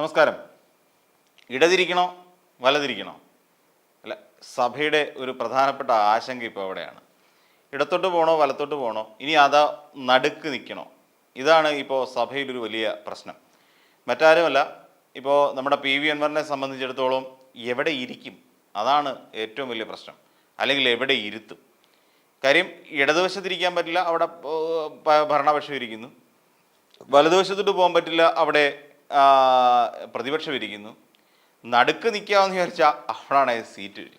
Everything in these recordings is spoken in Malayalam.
നമസ്കാരം. ഇടതിരിക്കണോ വലതിരിക്കണോ? അല്ല സഭയുടെ ഒരു പ്രധാനപ്പെട്ട ആശങ്ക ഇപ്പോൾ അവിടെയാണ്. ഇടത്തോട്ട് പോകണോ വലത്തോട്ട് പോകണോ ഇനി അതാ നടുക്ക് നിൽക്കണോ ഇതാണ് ഇപ്പോൾ സഭയിലൊരു വലിയ പ്രശ്നം. മറ്റാരുമല്ല ഇപ്പോൾ നമ്മുടെ പി വി അൻവറിനെ സംബന്ധിച്ചിടത്തോളം എവിടെ ഇരിക്കും? അതാണ് ഏറ്റവും വലിയ പ്രശ്നം. അല്ലെങ്കിൽ എവിടെ ഇരുത്തും? കാര്യം ഇടതുവശത്തിരിക്കാൻ പറ്റില്ല അവിടെ ഭരണപക്ഷം ഇരിക്കുന്നു. വലതുവശത്തോട്ട് പോകാൻ പറ്റില്ല അവിടെ പ്രതിപക്ഷം ഇരിക്കുന്നു. നടുക്ക് നിൽക്കാമെന്ന് വിചാരിച്ചാൽ അവിടാണ് സീറ്റ് ഇല്ല.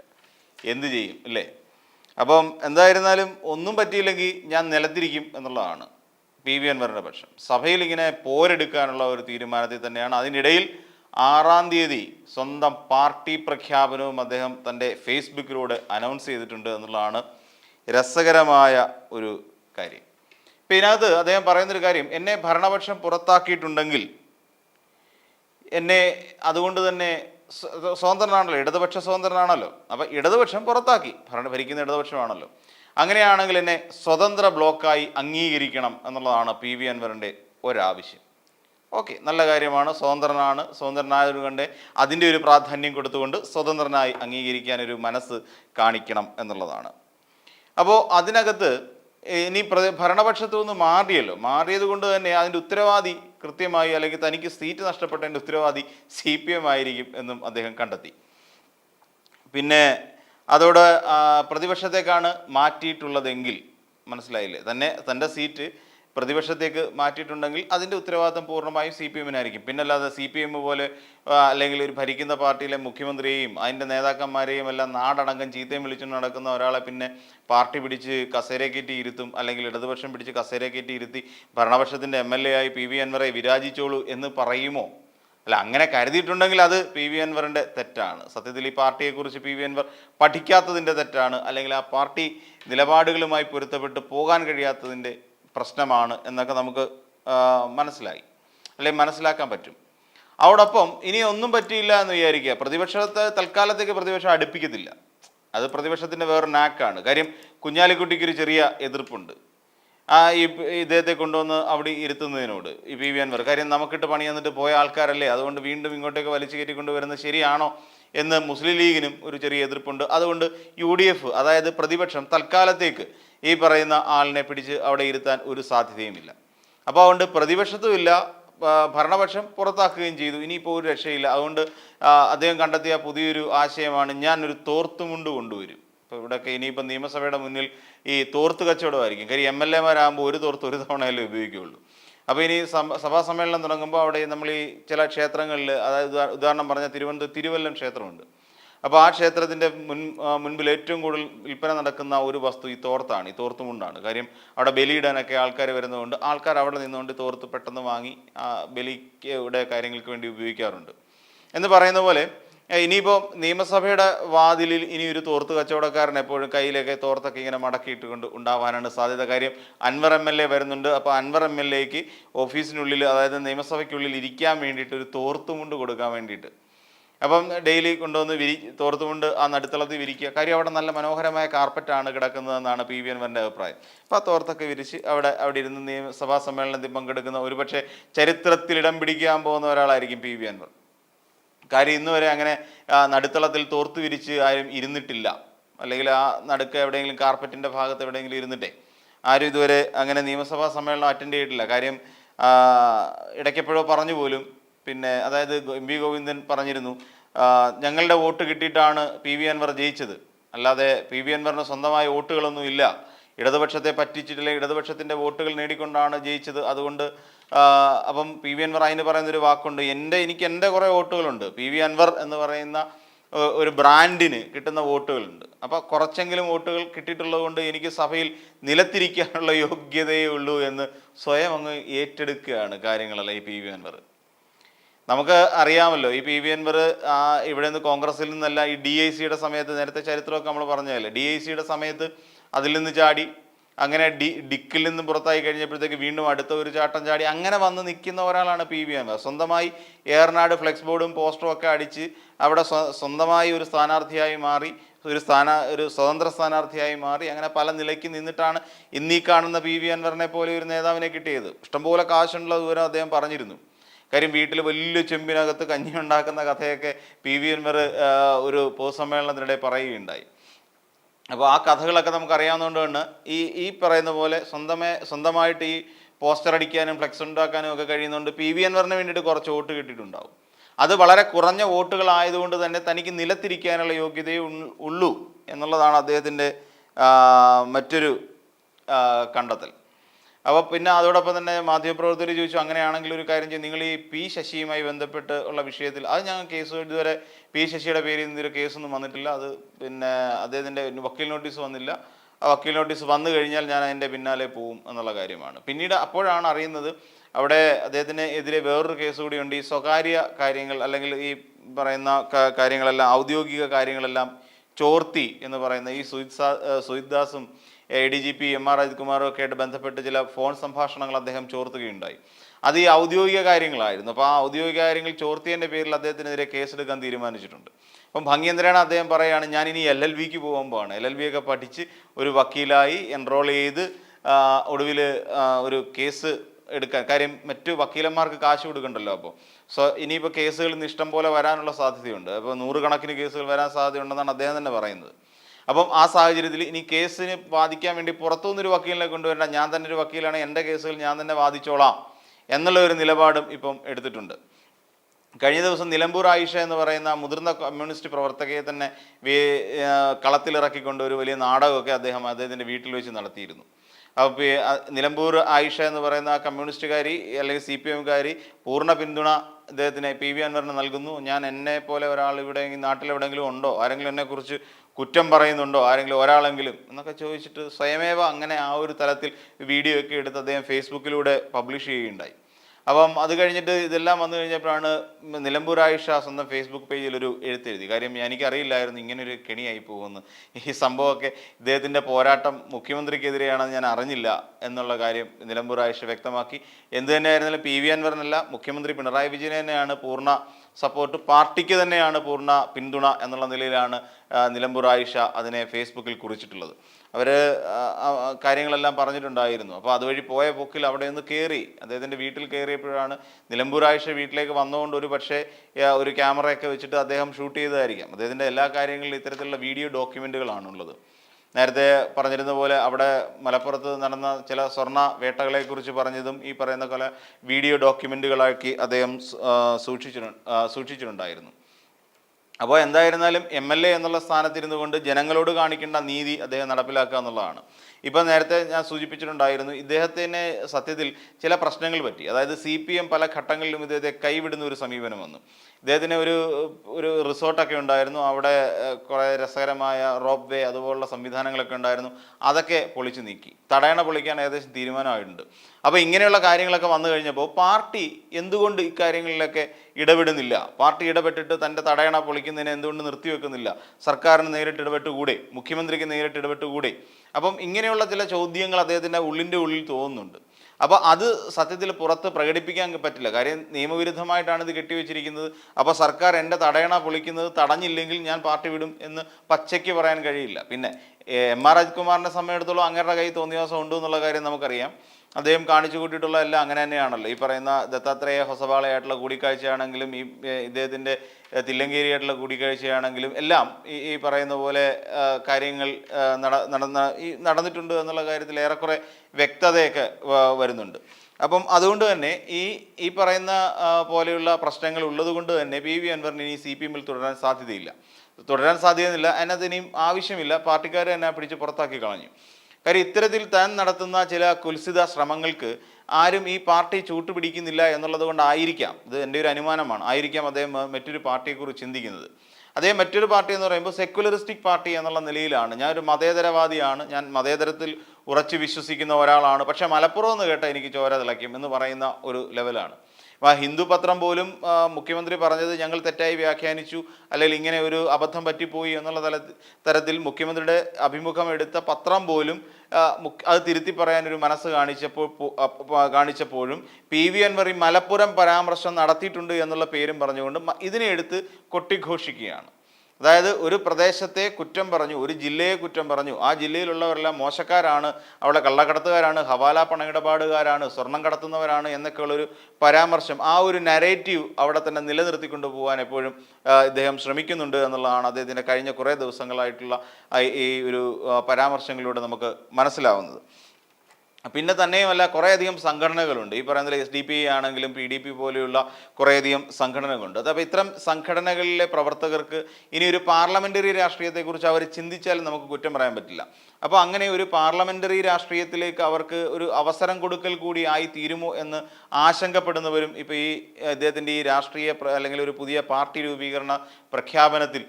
എന്ത് ചെയ്യും അല്ലേ? അപ്പം എന്തായിരുന്നാലും ഒന്നും പറ്റിയില്ലെങ്കിൽ ഞാൻ നിലത്തിരിക്കും എന്നുള്ളതാണ് പി വി അൻവറിന്റെ പക്ഷം. സഭയിൽ ഇങ്ങനെ പോരെടുക്കാനുള്ള ഒരു തീരുമാനത്തിൽ തന്നെയാണ്. അതിനിടയിൽ ആറാം തീയതി സ്വന്തം പാർട്ടി പ്രഖ്യാപനവും അദ്ദേഹം തന്റെ ഫേസ്ബുക്കിലൂടെ അനൗൺസ് ചെയ്തിട്ടുണ്ട് എന്നുള്ളതാണ് രസകരമായ ഒരു കാര്യം. ഇപ്പം ഇതിനകത്ത് അദ്ദേഹം പറയുന്നൊരു കാര്യം എന്നെ ഭരണപക്ഷം പുറത്താക്കിയിട്ടുണ്ടെങ്കിൽ എന്നെ അതുകൊണ്ട് തന്നെ സ്വതന്ത്രനാണല്ലോ ഇടതുപക്ഷ സ്വതന്ത്രനാണല്ലോ. അപ്പം ഇടതുപക്ഷം പുറത്താക്കി. ഭരണ ഭരിക്കുന്ന ഇടതുപക്ഷമാണല്ലോ. അങ്ങനെയാണെങ്കിൽ എന്നെ സ്വതന്ത്ര ബ്ലോക്കായി അംഗീകരിക്കണം എന്നുള്ളതാണ് പി വി അൻവറിന്റെ ഒരാവശ്യം. ഓക്കെ നല്ല കാര്യമാണ്. സ്വതന്ത്രനാണ്. സ്വതന്ത്രനായതുകൊണ്ട് അതിന്റെ ഒരു പ്രാധാന്യം കൊടുത്തുകൊണ്ട് സ്വതന്ത്രനായി അംഗീകരിക്കാൻ ഒരു മനസ്സ് കാണിക്കണം എന്നുള്ളതാണ്. അപ്പോൾ അതിനകത്ത് ഇനി ഭരണപക്ഷത്തു നിന്ന് മാറിയല്ലോ. മാറിയത് കൊണ്ട് തന്നെ അതിന്റെ ഉത്തരവാദി കൃത്യമായി അല്ലെങ്കിൽ തനിക്ക് സീറ്റ് നഷ്ടപ്പെട്ടതിന്റെ ഉത്തരവാദി സി പി എം ആയിരിക്കും എന്നും അദ്ദേഹം കണ്ടെത്തി. പിന്നെ അതോടെ പ്രതിപക്ഷത്തേക്കാണ് മാറ്റിയിട്ടുള്ളതെങ്കിൽ മനസ്സിലായില്ലേ? തന്നെ തന്റെ സീറ്റ് പ്രതിപക്ഷത്തേക്ക് മാറ്റിയിട്ടുണ്ടെങ്കിൽ അതിന്റെ ഉത്തരവാദിത്തം പൂർണമായും സി പി എമ്മിനായിരിക്കും. പിന്നല്ലാതെ സി പി എം പോലെ അല്ലെങ്കിൽ ഒരു ഭരിക്കുന്ന പാർട്ടിയിലെ മുഖ്യമന്ത്രിയെയും അതിന്റെ നേതാക്കന്മാരെയും എല്ലാം നാടടങ്കം ചീത്തയും വിളിച്ചു നടക്കുന്ന ഒരാളെ പിന്നെ പാർട്ടി പിടിച്ച് കസേര കയറ്റി ഇരുത്തും അല്ലെങ്കിൽ ഇടതുപക്ഷം പിടിച്ച് കസേര കയറ്റി ഇരുത്തി ഭരണപക്ഷത്തിന്റെ എം എൽ എ ആയി പി വി അൻവറെ വിരാജിച്ചോളൂ എന്ന് പറയുമോ? അല്ല അങ്ങനെ കരുതിയിട്ടുണ്ടെങ്കിൽ അത് പി വി അൻവറിന്റെ തെറ്റാണ്. സത്യത്തിൽ ഈ പാർട്ടിയെക്കുറിച്ച് പി വി അൻവർ പഠിക്കാത്തതിന്റെ തെറ്റാണ്. അല്ലെങ്കിൽ ആ പാർട്ടി നിലപാടുകളുമായി പൊരുത്തപ്പെട്ട് പോകാൻ കഴിയാത്തതിന്റെ പ്രശ്നമാണ് എന്നൊക്കെ നമുക്ക് മനസ്സിലായി. അല്ലെങ്കിൽ മനസ്സിലാക്കാൻ പറ്റും. അതോടൊപ്പം ഇനി ഒന്നും പറ്റിയില്ല എന്ന് വിചാരിക്കുക. പ്രതിപക്ഷത്തെ തൽക്കാലത്തേക്ക് പ്രതിപക്ഷം അടുപ്പിക്കത്തില്ല. അത് പ്രതിപക്ഷത്തിന്റെ വേറെ നാക്കാണ്. കാര്യം കുഞ്ഞാലിക്കുട്ടിക്ക് ഒരു ചെറിയ എതിർപ്പുണ്ട്. ആ ഈ ഇദ്ദേഹത്തെ കൊണ്ടുവന്ന് അവിടെ ഇരുത്തുന്നതിനോട് ഈ പി വി അൻവർ. കാര്യം നമുക്കിട്ട് പണി തന്നിട്ട് പോയ ആൾക്കാരല്ലേ? അതുകൊണ്ട് വീണ്ടും ഇങ്ങോട്ടേക്ക് വലിച്ചു കയറ്റിക്കൊണ്ട് വരുന്നത് ശരിയാണോ? എന്ന് മുസ്ലിം ലീഗിനും ഒരു ചെറിയ എതിർപ്പുണ്ട്. അതുകൊണ്ട് യു ഡി എഫ് അതായത് പ്രതിപക്ഷം തൽക്കാലത്തേക്ക് ഈ പറയുന്ന ആളിനെ പിടിച്ച് അവിടെ ഇരുത്താൻ ഒരു സാധ്യതയുമില്ല. അപ്പോൾ അതുകൊണ്ട് പ്രതിപക്ഷത്തുമില്ല ഭരണപക്ഷം പുറത്താക്കുകയും ചെയ്തു. ഇനിയിപ്പോൾ ഒരു രക്ഷയില്ല. അതുകൊണ്ട് അദ്ദേഹം കണ്ടെത്തിയ പുതിയൊരു ആശയമാണ് ഞാൻ ഒരു തോർത്തുമുണ്ട് കൊണ്ടുവരും. ഇപ്പോൾ ഇവിടെയൊക്കെ ഇനിയിപ്പോൾ നിയമസഭയുടെ മുന്നിൽ ഈ തോർത്ത് കച്ചവടമായിരിക്കും. കാര്യം എം എൽ എമാരാകുമ്പോൾ ഒരു തോർത്ത് ഒരു തവണയല്ലേ ഉപയോഗിക്കുകയുള്ളൂ. അപ്പോൾ ഇനി സഭാ സമ്മേളനം തുടങ്ങുമ്പോൾ അവിടെ നമ്മൾ ഈ ചില ക്ഷേത്രങ്ങളിൽ അതായത് ഉദാഹരണം പറഞ്ഞാൽ തിരുവനന്തപുരം തിരുവല്ലം ക്ഷേത്രമുണ്ട്. അപ്പോൾ ആ ക്ഷേത്രത്തിന്റെ മുൻ മുൻപിൽ ഏറ്റവും കൂടുതൽ വിൽപ്പന നടക്കുന്ന ഒരു വസ്തു ഈ തോർത്താണ് ഈ തോർത്തുമുണ്ടാണ്. കാര്യം അവിടെ ബലിയിടാനൊക്കെ ആൾക്കാർ വരുന്നതുകൊണ്ട് ആൾക്കാർ അവിടെ നിന്നുകൊണ്ട് തോർത്ത് പെട്ടെന്ന് വാങ്ങി ആ ബലിയുടെ കാര്യങ്ങൾക്ക് വേണ്ടി ഉപയോഗിക്കാറുണ്ട്. എന്ന് പറയുന്ന പോലെ ഇനിയിപ്പോൾ നിയമസഭയുടെ വാതിലിൽ ഇനി ഒരു തോർത്ത് കച്ചവടക്കാരൻ എപ്പോഴും കയ്യിലൊക്കെ തോർത്തൊക്കെ ഇങ്ങനെ മടക്കിയിട്ട് കൊണ്ട് ഉണ്ടാവാനാണ് സാധ്യത. കാര്യം അൻവർ എം എൽ എ വരുന്നുണ്ട്. അപ്പോൾ അൻവർ എം എൽ എക്ക് ഓഫീസിനുള്ളിൽ അതായത് നിയമസഭയ്ക്കുള്ളിൽ ഇരിക്കാൻ വേണ്ടിയിട്ട് ഒരു തോർത്തും കൊണ്ട് കൊടുക്കാൻ വേണ്ടിയിട്ട്. അപ്പം ഡെയിലി കൊണ്ടുവന്ന് വിരി തോർത്തുകൊണ്ട് ആ നടുത്തളത്തിൽ വിരിക്കുക. കാര്യം അവിടെ നല്ല മനോഹരമായ കാർപ്പറ്റാണ് കിടക്കുന്നതെന്നാണ് പി വി എൻവറിന്റെ അഭിപ്രായം. അപ്പോൾ ആ തോർത്തൊക്കെ വിരിച്ച് അവിടെ അവിടെ ഇരുന്ന് നിയമസഭാ സമ്മേളനത്തിൽ പങ്കെടുക്കുന്ന ഒരുപക്ഷെ ചരിത്രത്തിൽ ഇടം പിടിക്കാൻ പോകുന്ന ഒരാളായിരിക്കും പി വി അൻവർ. കാര്യം ഇന്ന് വരെ അങ്ങനെ നടുത്തളത്തിൽ തോർത്ത് വിരിച്ച് ആരും ഇരുന്നിട്ടില്ല. അല്ലെങ്കിൽ ആ നടുക്ക് എവിടെയെങ്കിലും കാർപ്പറ്റിന്റെ ഭാഗത്ത് എവിടെയെങ്കിലും ഇരുന്നിട്ടേ ആരും ഇതുവരെ അങ്ങനെ നിയമസഭാ സമ്മേളനം അറ്റൻഡ് ചെയ്തിട്ടില്ല. കാര്യം ഇടയ്ക്കെപ്പോഴോ പറഞ്ഞു പോലും പിന്നെ അതായത് എം വി ഗോവിന്ദൻ പറഞ്ഞിരുന്നു ഞങ്ങളുടെ വോട്ട് കിട്ടിയിട്ടാണ് പി വി അൻവർ ജയിച്ചത്. അല്ലാതെ പി വി അൻവറിന് സ്വന്തമായ വോട്ടുകളൊന്നും ഇല്ല. ഇടതുപക്ഷത്തെ പറ്റിച്ചിട്ടില്ല ഇടതുപക്ഷത്തിന്റെ വോട്ടുകൾ നേടിക്കൊണ്ടാണ് ജയിച്ചത്. അതുകൊണ്ട് അപ്പം പി വി അൻവർ അതിന് പറയുന്നൊരു വാക്കുണ്ട്. എന്റെ എനിക്ക് എന്റെ കുറേ വോട്ടുകളുണ്ട്. പി വി അൻവർ എന്ന് പറയുന്ന ഒരു ബ്രാൻഡിന് കിട്ടുന്ന വോട്ടുകളുണ്ട്. അപ്പോൾ കുറച്ചെങ്കിലും വോട്ടുകൾ കിട്ടിയിട്ടുള്ളത് കൊണ്ട് എനിക്ക് സഭയിൽ നിലത്തിരിക്കാനുള്ള യോഗ്യതയേ ഉള്ളൂ എന്ന് സ്വയം അങ്ങ് ഏറ്റെടുക്കുകയാണ് കാര്യങ്ങളല്ല ഈ പി വി അൻവർ. നമുക്ക് അറിയാമല്ലോ ഈ പി വി അൻവർ ഇവിടെ നിന്ന് കോൺഗ്രസിൽ നിന്നല്ല ഈ ഡി ഐ സിയുടെ സമയത്ത് നേരത്തെ ചരിത്രമൊക്കെ നമ്മൾ പറഞ്ഞതല്ലേ? ഡി ഐ സിയുടെ സമയത്ത് അതിൽ നിന്ന് ചാടി അങ്ങനെ ഡി ഡിക്കിൽ നിന്ന് പുറത്തായി കഴിഞ്ഞപ്പോഴത്തേക്ക് വീണ്ടും അടുത്ത ഒരു ചാട്ടം ചാടി അങ്ങനെ വന്ന് നിൽക്കുന്ന ഒരാളാണ് പി വി അൻവർ സ്വന്തമായി ഏറനാട് ഫ്ലെക്സ് ബോർഡും പോസ്റ്ററും ഒക്കെ അടിച്ച് അവിടെ സ്വന്തമായി ഒരു സ്ഥാനാർത്ഥിയായി മാറി ഒരു സ്ഥാന ഒരു സ്വതന്ത്ര സ്ഥാനാർത്ഥിയായി മാറി അങ്ങനെ പല നിലയ്ക്ക് നിന്നിട്ടാണ് ഇന്നീ കാണുന്ന പി വി അൻവറിനെ പോലെ ഒരു നേതാവിനെ കിട്ടിയത്. ഇഷ്ടംപോലെ കാശുള്ള വിവരം അദ്ദേഹം പറഞ്ഞിരുന്നു. കാര്യം വീട്ടിൽ വലിയ ചെമ്പിനകത്ത് കഞ്ഞി ഉണ്ടാക്കുന്ന കഥയൊക്കെ പി വി അൻവർ ഒരു പൊതുസമ്മേളനത്തിനിടെ പറയുകയുണ്ടായി. അപ്പോൾ ആ കഥകളൊക്കെ നമുക്കറിയാവുന്നതുകൊണ്ട് തന്നെ ഈ ഈ പറയുന്ന പോലെ സ്വന്തമേ സ്വന്തമായിട്ട് ഈ പോസ്റ്റർ അടിക്കാനും ഫ്ലെക്സ് ഉണ്ടാക്കാനും ഒക്കെ കഴിയുന്നതുകൊണ്ട് പി വി എൻവറിന് വേണ്ടിയിട്ട് കുറച്ച് വോട്ട് കിട്ടിയിട്ടുണ്ടാവും. അത് വളരെ കുറഞ്ഞ വോട്ടുകളായതുകൊണ്ട് തന്നെ തനിക്ക് നിലത്തിരിക്കാനുള്ള യോഗ്യതയേ ഉള്ളൂ എന്നുള്ളതാണ് അദ്ദേഹത്തിന്റെ മറ്റൊരു കണ്ടെത്തൽ. അപ്പോൾ പിന്നെ അതോടൊപ്പം തന്നെ മാധ്യമപ്രവർത്തകർ ചോദിച്ചു അങ്ങനെയാണെങ്കിൽ ഒരു കാര്യം ചെയ്യും. നിങ്ങൾ ഈ പി ശശിയുമായി ബന്ധപ്പെട്ട് ഉള്ള വിഷയത്തിൽ അത് ഞങ്ങൾ കേസ് ഇതുവരെ പി ശശിയുടെ പേരിൽ നിന്നൊരു കേസൊന്നും വന്നിട്ടില്ല. അത് പിന്നെ അദ്ദേഹത്തിന്റെ വക്കീൽ നോട്ടീസ് വന്നില്ല. ആ വക്കീൽ നോട്ടീസ് വന്നു കഴിഞ്ഞാൽ ഞാൻ അതിന്റെ പിന്നാലെ പോവും എന്നുള്ള കാര്യമാണ്. പിന്നീട് അപ്പോഴാണ് അറിയുന്നത് അവിടെ അദ്ദേഹത്തിന് എതിരെ വേറൊരു കേസ് കൂടിയുണ്ട് ഈ സ്വകാര്യ കാര്യങ്ങൾ അല്ലെങ്കിൽ ഈ പറയുന്ന കാര്യങ്ങളെല്ലാം ഔദ്യോഗിക കാര്യങ്ങളെല്ലാം ചോർത്തി എന്ന് പറയുന്ന ഈ Sujith Sujith ദാസും A D G P M R അജിത്കുമാറും ഒക്കെ ആയിട്ട് ബന്ധപ്പെട്ട് ചില ഫോൺ സംഭാഷണങ്ങൾ അദ്ദേഹം ചോർത്തുകയുണ്ടായി. അത് ഈ ഔദ്യോഗിക കാര്യങ്ങളായിരുന്നു. അപ്പോൾ ആ ഔദ്യോഗിക കാര്യങ്ങൾ ചോർത്തിയതിന്റെ പേരിൽ അദ്ദേഹത്തിനെതിരെ കേസെടുക്കാൻ തീരുമാനിച്ചിട്ടുണ്ട്. അപ്പം ഭംഗിയന്ദ്രനാണ് അദ്ദേഹം പറയുകയാണ് ഞാൻ ഇനി എൽ എൽ ബിക്ക് പോകാൻ പോവാണ് എൽ എൽ ബി ഒക്കെ പഠിച്ച് ഒരു വക്കീലായി എൻറോൾ ചെയ്ത് ഒടുവിൽ ഒരു കേസ് എടുക്കാൻ. കാര്യം മറ്റു വക്കീലന്മാർക്ക് കാശ് കൊടുക്കണ്ടല്ലോ അപ്പോൾ. സോ ഇനിയിപ്പോൾ കേസുകൾ ഇന്ന് ഇഷ്ടം പോലെ വരാനുള്ള സാധ്യതയുണ്ട്. അപ്പോൾ നൂറുകണക്കിന് കേസുകൾ വരാൻ സാധ്യതയുണ്ടെന്നാണ് അദ്ദേഹം തന്നെ പറയുന്നത്. അപ്പം ആ സാഹചര്യത്തിൽ ഇനി കേസിന് വാദിക്കാൻ വേണ്ടി പുറത്തുനിന്നൊരു വക്കീലിനെ കൊണ്ടുവരേണ്ട ഞാൻ തന്നെ ഒരു വക്കീലാണ് എന്റെ കേസുകൾ ഞാൻ തന്നെ വാദിച്ചോളാം എന്നുള്ള ഒരു നിലപാടും ഇപ്പം എടുത്തിട്ടുണ്ട്. കഴിഞ്ഞ ദിവസം നിലമ്പൂർ ആയിഷ എന്ന് പറയുന്ന മുതിർന്ന കമ്മ്യൂണിസ്റ്റ് പ്രവർത്തകയെ തന്നെ കളത്തിലിറക്കിക്കൊണ്ട് ഒരു വലിയ നാടകമൊക്കെ അദ്ദേഹം അദ്ദേഹത്തിന്റെ വീട്ടിൽ വെച്ച് നടത്തിയിരുന്നു. അപ്പോൾ നിലമ്പൂർ ആയിഷ എന്ന് പറയുന്ന കമ്മ്യൂണിസ്റ്റുകാരി അല്ലെങ്കിൽ സി പി എംകാരി പൂർണ പിന്തുണ അദ്ദേഹത്തിന് പി വി അൻവറിന് നൽകുന്നു. ഞാൻ എന്നെ പോലെ ഒരാൾ ഇവിടെ നാട്ടിലെവിടെയെങ്കിലും ഉണ്ടോ? ആരെങ്കിലും എന്നെക്കുറിച്ച് കുറ്റം പറയുന്നുണ്ടോ? ആരെങ്കിലും ഒരാളെങ്കിലും? എന്നൊക്കെ ചോദിച്ചിട്ട് സ്വയമേവ അങ്ങനെ ആ ഒരു തലത്തിൽ വീഡിയോ ഒക്കെ എടുത്ത് അദ്ദേഹം ഫേസ്ബുക്കിലൂടെ പബ്ലിഷ് ചെയ്യുകയുണ്ടായി. അപ്പം അത് കഴിഞ്ഞിട്ട് ഇതെല്ലാം വന്നു കഴിഞ്ഞപ്പോഴാണ് നിലമ്പൂർ ആയിഷ സ്വന്തം ഫേസ്ബുക്ക് പേജിൽ ഒരു എഴുത്തെഴുതി കാര്യം എനിക്കറിയില്ലായിരുന്നു ഇങ്ങനൊരു കെണിയായി പോകുമെന്ന് ഈ സംഭവമൊക്കെ ഇദ്ദേഹത്തിന്റെ പോരാട്ടം മുഖ്യമന്ത്രിക്കെതിരെയാണെന്ന് ഞാൻ അറിഞ്ഞില്ല എന്നുള്ള കാര്യം നിലമ്പൂർ ആയിഷ വ്യക്തമാക്കി. എന്ത് തന്നെയായിരുന്നാലും പി വി അൻവറിനല്ല മുഖ്യമന്ത്രി പിണറായി വിജയൻ തന്നെയാണ് പൂർണ സപ്പോർട്ട്. പാർട്ടിക്ക് തന്നെയാണ് പൂർണ പിന്തുണ എന്നുള്ള നിലയിലാണ് നിലമ്പൂർ ആയിഷ അതിനെ ഫേസ്ബുക്കിൽ കുറിച്ചിട്ടുള്ളത്. അവർ കാര്യങ്ങളെല്ലാം പറഞ്ഞിട്ടുണ്ടായിരുന്നു. അപ്പോൾ അതുവഴി പോയ പോക്കിൽ അവിടെ നിന്ന് കയറി അദ്ദേഹത്തിന്റെ വീട്ടിൽ കയറിയപ്പോഴാണ് നിലമ്പൂർ ആയിഷ വീട്ടിലേക്ക് വന്നുകൊണ്ട് ഒരു പക്ഷേ ഒരു ക്യാമറയൊക്കെ വെച്ചിട്ട് അദ്ദേഹം ഷൂട്ട് ചെയ്തതായിരിക്കാം. അദ്ദേഹത്തിന്റെ എല്ലാ കാര്യങ്ങളിലും ഇത്തരത്തിലുള്ള വീഡിയോ ഡോക്യുമെന്റുകളാണുള്ളത് നേരത്തെ പറഞ്ഞിരുന്ന പോലെ അവിടെ മലപ്പുറത്ത് നടന്ന ചില സ്വർണ വേട്ടകളെക്കുറിച്ച് പറഞ്ഞതും ഈ പറയുന്ന പോലെ വീഡിയോ ഡോക്യുമെന്റുകളാക്കി അദ്ദേഹം സൂക്ഷിച്ചിട്ടുണ്ട് സൂക്ഷിച്ചിട്ടുണ്ടായിരുന്നു. അപ്പോൾ എന്തായിരുന്നാലും എം എൽ എ എന്നുള്ള സ്ഥാനത്തിരുന്നു കൊണ്ട് ജനങ്ങളോട് കാണിക്കേണ്ട നീതി അദ്ദേഹം നടപ്പിലാക്കുക എന്നുള്ളതാണ്. ഇപ്പം നേരത്തെ ഞാൻ സൂചിപ്പിച്ചിട്ടുണ്ടായിരുന്നു ഇദ്ദേഹത്തിന് സത്യത്തിൽ ചില പ്രശ്നങ്ങൾ പറ്റി. അതായത് സി പി എം പല ഘട്ടങ്ങളിലും ഇദ്ദേഹത്തെ കൈവിടുന്ന ഒരു സമീപനം വന്നു. ഇദ്ദേഹത്തിന് ഒരു ഒരു റിസോർട്ടൊക്കെ ഉണ്ടായിരുന്നു. അവിടെ കുറേ രസകരമായ റോപ്പ് വേ അതുപോലുള്ള സംവിധാനങ്ങളൊക്കെ ഉണ്ടായിരുന്നു. അതൊക്കെ പൊളിച്ചു നീക്കി. തടയണ പൊളിക്കാൻ ഏകദേശം തീരുമാനമായിട്ടുണ്ട്. അപ്പോൾ ഇങ്ങനെയുള്ള കാര്യങ്ങളൊക്കെ വന്നു കഴിഞ്ഞപ്പോൾ പാർട്ടി എന്തുകൊണ്ട് ഇക്കാര്യങ്ങളിലൊക്കെ ഇടപെടുന്നില്ല? പാർട്ടി ഇടപെട്ടിട്ട് തന്റെ തടയണ പൊളിക്കുന്നതിനെ എന്തുകൊണ്ട് നിർത്തിവെക്കുന്നില്ല? സർക്കാരിന് നേരിട്ട് ഇടപെട്ടുകൂടെ? മുഖ്യമന്ത്രിക്ക് നേരിട്ട് ഇടപെട്ടുകൂടെ? അപ്പം ഇങ്ങനെയുള്ള ചില ചോദ്യങ്ങൾ അദ്ദേഹത്തിന്റെ ഉള്ളിന്റെ ഉള്ളിൽ തോന്നുന്നുണ്ട്. അപ്പോൾ അത് സത്യത്തിൽ പുറത്ത് പ്രകടിപ്പിക്കാൻ പറ്റില്ല. കാര്യം നിയമവിരുദ്ധമായിട്ടാണ് ഇത് കെട്ടിവെച്ചിരിക്കുന്നത്. അപ്പോൾ സർക്കാർ എന്റെ തടയണ പൊളിക്കുന്നത് തടഞ്ഞില്ലെങ്കിൽ ഞാൻ പാർട്ടി വിടും എന്ന് പച്ചയ്ക്ക് പറയാൻ കഴിയില്ല. പിന്നെ എം ആർ രാജ്കുമാറിന്റെ സമയമെടുത്തോളം അങ്ങയുടെ കയ്യിൽ തോന്നിയാസം ഉണ്ട് എന്നുള്ള കാര്യം നമുക്കറിയാം. അദ്ദേഹം കാണിച്ചു കൂട്ടിയിട്ടുള്ള എല്ലാം അങ്ങനെ തന്നെയാണല്ലോ. ഈ പറയുന്ന ദത്താത്രേയ ഹൊസബാളയായിട്ടുള്ള കൂടിക്കാഴ്ചയാണെങ്കിലും ഈ ഇദ്ദേഹത്തിന്റെ തില്ലങ്കേരിയായിട്ടുള്ള കൂടിക്കാഴ്ചയാണെങ്കിലും എല്ലാം ഈ ഈ പറയുന്ന പോലെ കാര്യങ്ങൾ നട നടന്ന ഈ നടന്നിട്ടുണ്ട് എന്നുള്ള കാര്യത്തിൽ ഏറെക്കുറെ വ്യക്തതയൊക്കെ വരുന്നുണ്ട്. അപ്പം അതുകൊണ്ട് തന്നെ ഈ ഈ പറയുന്ന പോലെയുള്ള പ്രശ്നങ്ങൾ ഉള്ളത് കൊണ്ട് തന്നെ പി വി അൻവറിന് ഇനി സി പി എമ്മിൽ തുടരാൻ സാധ്യതയില്ല. തുടരാൻ സാധ്യതയില്ല അതിനകത്ത് ഇനിയും ആവശ്യമില്ല. പാർട്ടിക്കാരെ തന്നെ പിടിച്ച് പുറത്താക്കി കളഞ്ഞു. കാര്യം ഇത്തരത്തിൽ താൻ നടത്തുന്ന ചില കുൽസിത ശ്രമങ്ങൾക്ക് ആരും ഈ പാർട്ടി ചൂട്ടുപിടിക്കുന്നില്ല എന്നുള്ളത് കൊണ്ടായിരിക്കാം ഇത് എന്റെ ഒരു അനുമാനമാണ്. ആയിരിക്കാം അദ്ദേഹം മറ്റൊരു പാർട്ടിയെക്കുറിച്ച് ചിന്തിക്കുന്നത്. അദ്ദേഹം മറ്റൊരു പാർട്ടി എന്ന് പറയുമ്പോൾ സെക്യുലറിസ്റ്റിക് പാർട്ടി എന്നുള്ള നിലയിലാണ്. ഞാനൊരു മതേതരവാദിയാണ്. ഞാൻ മതേതരത്തിൽ ഉറച്ചു വിശ്വസിക്കുന്ന ഒരാളാണ്. പക്ഷേ മലപ്പുറം എന്ന് കേട്ടാൽ എനിക്ക് ചോര തിളയ്ക്കും എന്ന് പറയുന്ന ഒരു ലെവലാണ് ഹിന്ദു പത്രം പോലും മുഖ്യമന്ത്രി പറഞ്ഞത് ഞങ്ങൾ തെറ്റായി വ്യാഖ്യാനിച്ചു അല്ലെങ്കിൽ ഇങ്ങനെ ഒരു അബദ്ധം പറ്റിപ്പോയി എന്നുള്ള തല തരത്തിൽ മുഖ്യമന്ത്രിയുടെ അഭിമുഖം എടുത്ത പത്രം പോലും അത് തിരുത്തി പറയാനൊരു മനസ്സ് കാണിച്ചപ്പോൾ കാണിച്ചപ്പോഴും പി വി അൻവറി മലപ്പുറം പരാമർശം നടത്തിയിട്ടുണ്ട് എന്നുള്ള പേരും പറഞ്ഞുകൊണ്ട് ഇതിനെ എടുത്ത് കൊട്ടിഘോഷിക്കുകയാണ്. അതായത് ഒരു പ്രദേശത്തെ കുറ്റം പറഞ്ഞു ഒരു ജില്ലയെ കുറ്റം പറഞ്ഞു. ആ ജില്ലയിലുള്ളവരെല്ലാം മോശക്കാരാണ് അവിടെ കള്ളക്കടത്തുകാരാണ് ഹവാല പണമിടപാടുകാരാണ് സ്വർണം കടത്തുന്നവരാണ് എന്നൊക്കെയുള്ളൊരു പരാമർശം ആ ഒരു നരേറ്റീവ് അവിടെ തന്നെ നിലനിർത്തിക്കൊണ്ട് പോകാൻ എപ്പോഴും ഇദ്ദേഹം ശ്രമിക്കുന്നുണ്ട് എന്നുള്ളതാണ് അദ്ദേഹത്തിന്റെ കഴിഞ്ഞ കുറേ ദിവസങ്ങളായിട്ടുള്ള ഈ ഒരു പരാമർശങ്ങളിലൂടെ നമുക്ക് മനസ്സിലാവുന്നത്. പിന്നെ തന്നെയുമല്ല കുറേയധികം സംഘടനകളുണ്ട്. ഈ പറയുന്ന എസ് ഡി പി ആണെങ്കിലും പി ഡി പി പോലെയുള്ള കുറേയധികം സംഘടനകളുണ്ട്. അപ്പോൾ ഇത്തരം സംഘടനകളിലെ പ്രവർത്തകർക്ക് ഇനി ഒരു പാർലമെന്ററി രാഷ്ട്രീയത്തെക്കുറിച്ച് അവർ ചിന്തിച്ചാലും നമുക്ക് കുറ്റം പറയാൻ പറ്റില്ല. അപ്പോൾ അങ്ങനെ ഒരു പാർലമെന്ററി രാഷ്ട്രീയത്തിലേക്ക് അവർക്ക് ഒരു അവസരം കൊടുക്കൽ കൂടി ആയി തീരുമോ എന്ന് ആശങ്കപ്പെടുന്നവരും ഇപ്പോൾ ഈ അദ്ദേഹത്തിന്റെ ഈ രാഷ്ട്രീയ അല്ലെങ്കിൽ ഒരു പുതിയ പാർട്ടി രൂപീകരണ പ്രഖ്യാപനത്തിൽ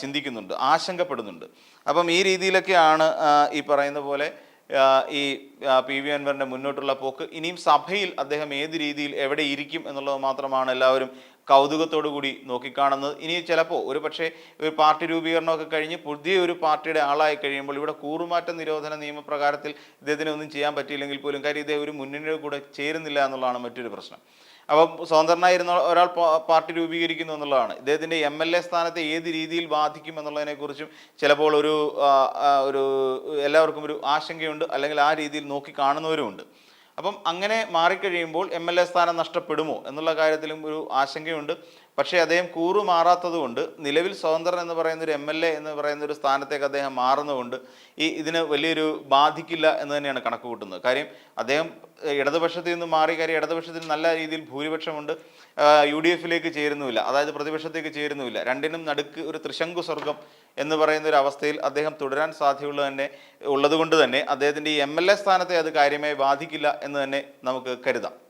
ചിന്തിക്കുന്നുണ്ട് ആശങ്കപ്പെടുന്നുണ്ട്. അപ്പം ഈ രീതിയിലൊക്കെയാണ് ഈ പറയുന്ന പോലെ ഈ പി വി അൻവറിന്റെ മുന്നോട്ടുള്ള പോക്ക്. ഇനിയും സഭയിൽ അദ്ദേഹം ഏത് രീതിയിൽ എവിടെ ഇരിക്കും എന്നുള്ളത് മാത്രമാണ് എല്ലാവരും കൗതുകത്തോടു കൂടി നോക്കിക്കാണുന്നത്. ഇനി ചിലപ്പോൾ ഒരു പക്ഷേ ഒരു പാർട്ടി രൂപീകരണമൊക്കെ കഴിഞ്ഞ് പുതിയ ഒരു പാർട്ടിയുടെ ആളായി കഴിയുമ്പോൾ ഇവിടെ കൂറുമാറ്റ നിരോധന നിയമപ്രകാരത്തിൽ ഇദ്ദേഹത്തിന് ഒന്നും ചെയ്യാൻ പറ്റിയില്ലെങ്കിൽ പോലും കാര്യം ഇദ്ദേഹം ഒരു മുന്നണിയുടെ കൂടെ ചേരുന്നില്ല എന്നുള്ളതാണ് മറ്റൊരു പ്രശ്നം. അപ്പം സ്വതന്ത്രനായിരുന്ന ഒരാൾ പാർട്ടി രൂപീകരിക്കുന്നു എന്നുള്ളതാണ്. ഇദ്ദേഹത്തിന്റെ എം എൽ എ സ്ഥാനത്തെ ഏത് രീതിയിൽ ബാധിക്കും എന്നുള്ളതിനെക്കുറിച്ചും ചിലപ്പോൾ ഒരു ഒരു എല്ലാവർക്കും ഒരു ആശങ്കയുണ്ട്. അല്ലെങ്കിൽ ആ രീതിയിൽ നോക്കി കാണുന്നവരുമുണ്ട് അപ്പം അങ്ങനെ മാറിക്കഴിയുമ്പോൾ എം എൽ എ സ്ഥാനം നഷ്ടപ്പെടുമോ എന്നുള്ള കാര്യത്തിലും ഒരു ആശങ്കയുണ്ട്. പക്ഷേ അദ്ദേഹം കൂറു മാറാത്തത് കൊണ്ട് നിലവിൽ സ്വതന്ത്രൻ എന്ന് പറയുന്ന ഒരു എം എൽ എ എന്ന് പറയുന്ന ഒരു സ്ഥാനത്തേക്ക് അദ്ദേഹം മാറുന്നതുകൊണ്ട് ഈ ഇതിന് വലിയൊരു ബാധിക്കില്ല എന്ന് തന്നെയാണ് കണക്ക് കൂട്ടുന്നത്. കാര്യം അദ്ദേഹം ഇടതുപക്ഷത്തിൽ നിന്ന് മാറി. കാര്യം ഇടതുപക്ഷത്തിന് നല്ല രീതിയിൽ ഭൂരിപക്ഷമുണ്ട്. യു ഡി എഫിലേക്ക് ചേരുന്നുമില്ല. അതായത് പ്രതിപക്ഷത്തേക്ക് ചേരുന്നുമില്ല. രണ്ടിനും നടുക്ക് ഒരു ത്രിശങ്കു സ്വർഗം എന്ന് പറയുന്ന ഒരു അവസ്ഥയിൽ അദ്ദേഹം തുടരാൻ സാധ്യതയുള്ള തന്നെ ഉള്ളതുകൊണ്ട് തന്നെ അദ്ദേഹത്തിന്റെ ഈ എം എൽ എ സ്ഥാനത്തെ അത് കാര്യമായി ബാധിക്കില്ല എന്ന് തന്നെ നമുക്ക് കരുതാം.